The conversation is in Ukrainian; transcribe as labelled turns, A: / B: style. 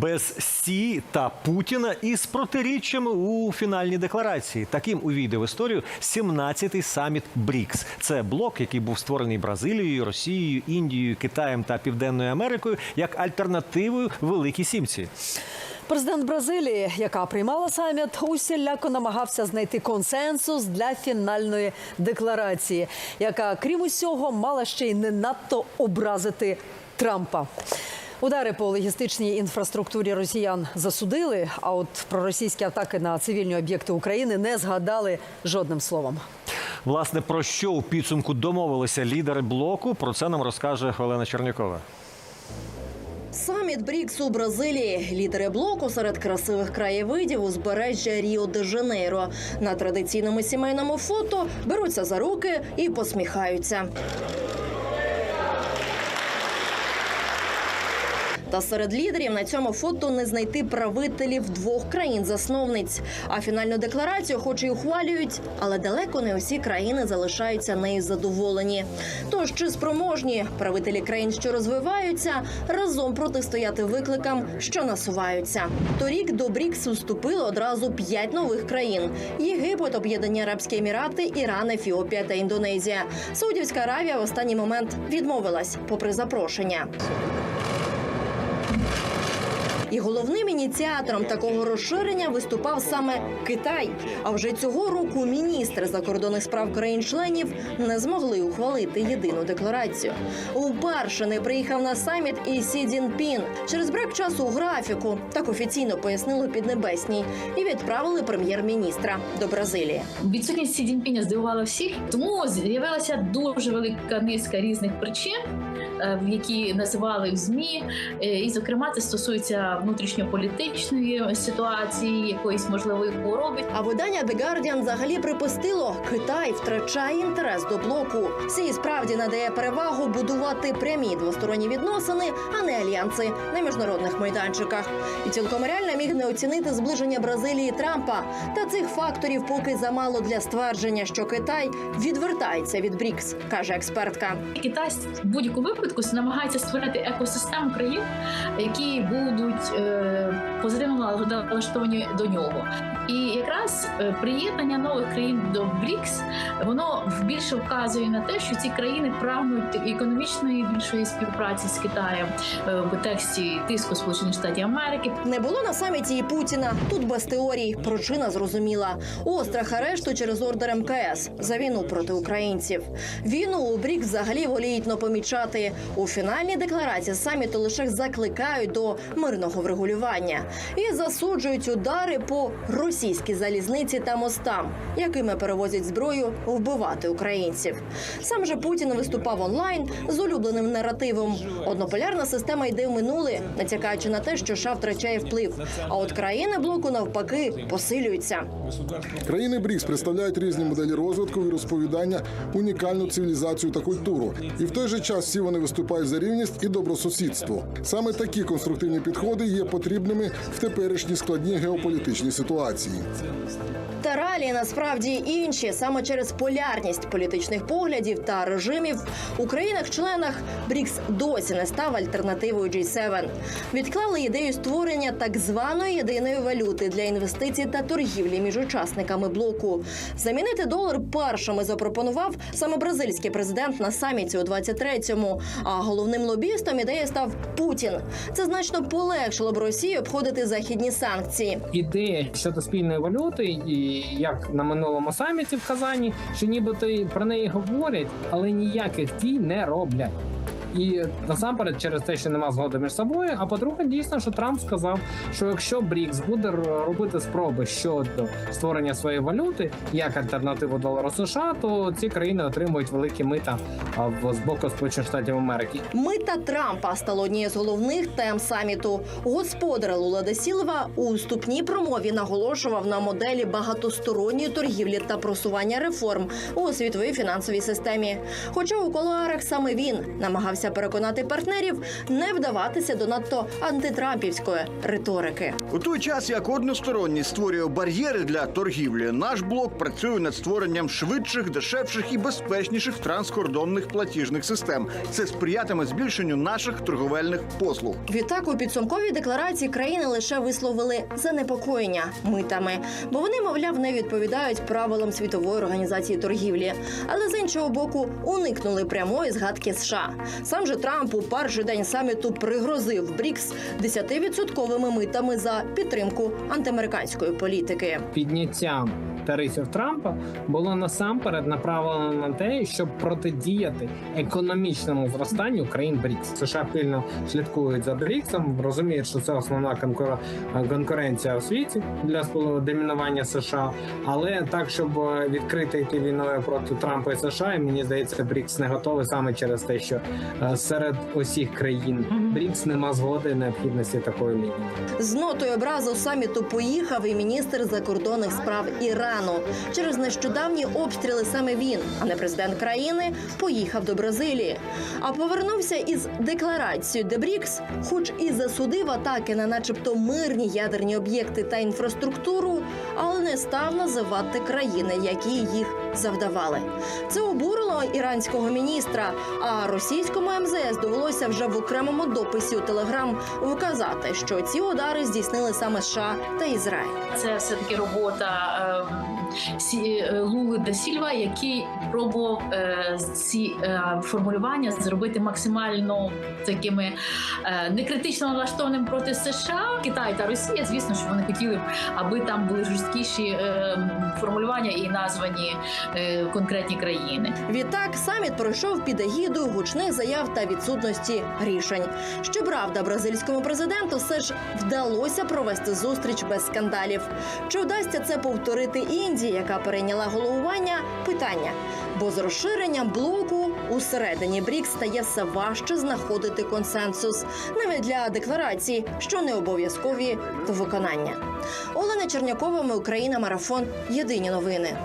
A: без Сі та Путіна із протиріччями у фінальній декларації. Таким увійде в історію 17-й саміт БРІКС. Це блок, який був створений Бразилією, Росією, Індією, Китаєм та Південною Америкою як альтернативою Великій Сімці.
B: Президент Бразилії, яка приймала саміт, усіляко намагався знайти консенсус для фінальної декларації, яка, крім усього, мала ще й не надто образити Трампа. Удари по логістичній інфраструктурі росіян засудили. А от про російські атаки на цивільні об'єкти України не згадали жодним словом.
A: Власне, про що у підсумку домовилися лідери блоку? Про це нам розкаже Олена Чернякова.
C: Саміт БРІКС у Бразилії. Лідери блоку серед красивих краєвидів узбережжя Ріо де Жанейро. На традиційному сімейному фото беруться за руки і посміхаються. Та серед лідерів на цьому фото не знайти правителів двох країн-засновниць. А фінальну декларацію, хоч і ухвалюють, але далеко не усі країни залишаються нею задоволені. Тож чи спроможні правителі країн, що розвиваються, разом протистояти викликам, що насуваються. Торік до БРІКС вступили одразу п'ять нових країн: Єгипет, Об'єднані Арабські Емірати, Іран, Ефіопія та Індонезія. Саудівська Аравія в останній момент відмовилась, попри запрошення. І головним ініціатором такого розширення виступав саме Китай. А вже цього року міністри закордонних справ країн-членів не змогли ухвалити єдину декларацію. Вперше не приїхав на саміт і Сі Цзіньпін. через брак часу графіку. Так офіційно пояснили піднебесній і відправили прем'єр-міністра до Бразилії.
D: Відсутність Сі Цзіньпіня здивувала всіх, тому з'явилася дуже велика низка різних причин, які називали в змі. Е, І, зокрема, це стосується внутрішньополітичної ситуації, якоїсь можливої хвороби.
C: А видання The Guardian взагалі припустило, Китай втрачає інтерес до блоку. Сі справді надає перевагу будувати прямі двосторонні відносини, а не альянси на міжнародних майданчиках. І цілком реально міг не оцінити зближення Бразилії і Трампа. Та цих факторів поки замало для ствердження, що Китай відвертається від БРІКС, каже експертка.
D: Китай в будь-якому випадку намагається створити екосистему країн, які будуть е, позитивно налаштовані до нього. І якраз е, приєднання нових країн до БРІКС воно більше вказує на те, що ці країни прагнуть економічної більшої співпраці з Китаєм е, в контексті тиску Сполучених Штатів Америки.
C: Не було на саміті і Путіна. Тут без теорій. Причина зрозуміла. Острах арешту через ордер МКС за війну проти українців. Війну у БРІК взагалі воліють помічати. У фінальній декларації саміту лише закликають до мирного врегулювання і засуджують удари по російській залізниці та мостам, якими перевозять зброю вбивати українців. Сам же Путін виступав онлайн з улюбленим наративом. Однополярна система йде в минуле, натякаючи на те, що США втрачає вплив. А от країни блоку навпаки посилюються.
E: Країни БРІКС представляють різні моделі розвитку і розповідання, унікальну цивілізацію та культуру. І в той же час всі вони виступають за рівність і добросусідство. Саме такі конструктивні підходи є потрібними в теперішній складній геополітичній ситуації.
C: Та реалії насправді інші саме через полярність політичних поглядів та режимів у країнах-членах БРІКС досі не став альтернативою G7. Відклали ідею створення так званої єдиної валюти для інвестицій та торгівлі між учасниками блоку. Замінити долар першими запропонував саме бразильський президент на саміті у 23-му. А головним лобістом ідеї став Путін. Це значно полегшило б Росії обходити західні санкції.
F: ідея щодо спільної валюти, і як на минулому саміті в Казані, що нібито про неї говорять, але ніяких дій не роблять. І насамперед через те, що нема згоди між собою. А по-друге, дійсно, що Трамп сказав, що якщо БРІКС буде робити спроби щодо створення своєї валюти як альтернативу долару США, то ці країни отримують великі мита в- з боку Сполучених Штатів Америки.
C: Мита Трампа стало однією з головних тем саміту. Господар Лула де Сілва у уступній промові наголошував на моделі багатосторонньої торгівлі та просування реформ у світовій фінансовій системі. Хоча у колуарах саме він намагався намагалися переконати партнерів не вдаватися до надто антитрампівської риторики.
G: У той час, як односторонність створює бар'єри для торгівлі, наш блок працює над створенням швидших, дешевших і безпечніших транскордонних платіжних систем. Це сприятиме збільшенню наших торговельних послуг.
C: Відтак у підсумковій декларації країни лише висловили занепокоєння митами, бо вони, мовляв, не відповідають правилам світової організації торгівлі. Але з іншого боку, уникнули прямої згадки США. Сам же Трамп у перший день саміту пригрозив Брікс 10-відсотковими митами за підтримку антиамериканської політики.
F: Підняття тарифів Трампа було насамперед направлено на те, щоб протидіяти економічному зростанню країн БРІКС. США пильно слідкують за БРІКСом, розуміють, що це основна конкур- конкуренція у світі для домінування США. Але так, щоб е, відкрити йти війною проти Трампа і США, і мені здається, БРІКС не готовий саме через те, що е, серед усіх країн БРІКС нема згоди необхідності такої лінії.
C: З нотою образу саміту поїхав і міністр закордонних справ Ірану. Через нещодавні обстріли саме він, а не президент країни, поїхав до Бразилії. А повернувся із декларацією, де Брікс, хоч і засудив атаки на, начебто, мирні ядерні об'єкти та інфраструктуру, але не став називати країни, які їх завдавали. Це обурило іранського міністра. А російському МЗС довелося вже в окремому дописі у Телеграм вказати, що ці удари здійснили саме США та Ізраїль.
D: Це все таки робота е, Сі- е, Лули де Сільва, який пробував е, ці е, формулювання зробити максимально такими е, некритично налаштованим проти США, Китай та Росія. Звісно, що вони хотіли б, аби там були жорсткіші е, формулювання і названі конкретні країни.
C: Відтак саміт пройшов під егідою гучних заяв та відсутності рішень. Щоправда, бразильському президенту все ж вдалося провести зустріч без скандалів. Чи вдасться це повторити Індії, яка перейняла головування? Питання. Бо з розширенням блоку усередині БРІКС стає все важче знаходити консенсус, навіть для декларацій, що не обов'язкові до виконання. Олена Чернякова, ми Україна, марафон. Єдині новини.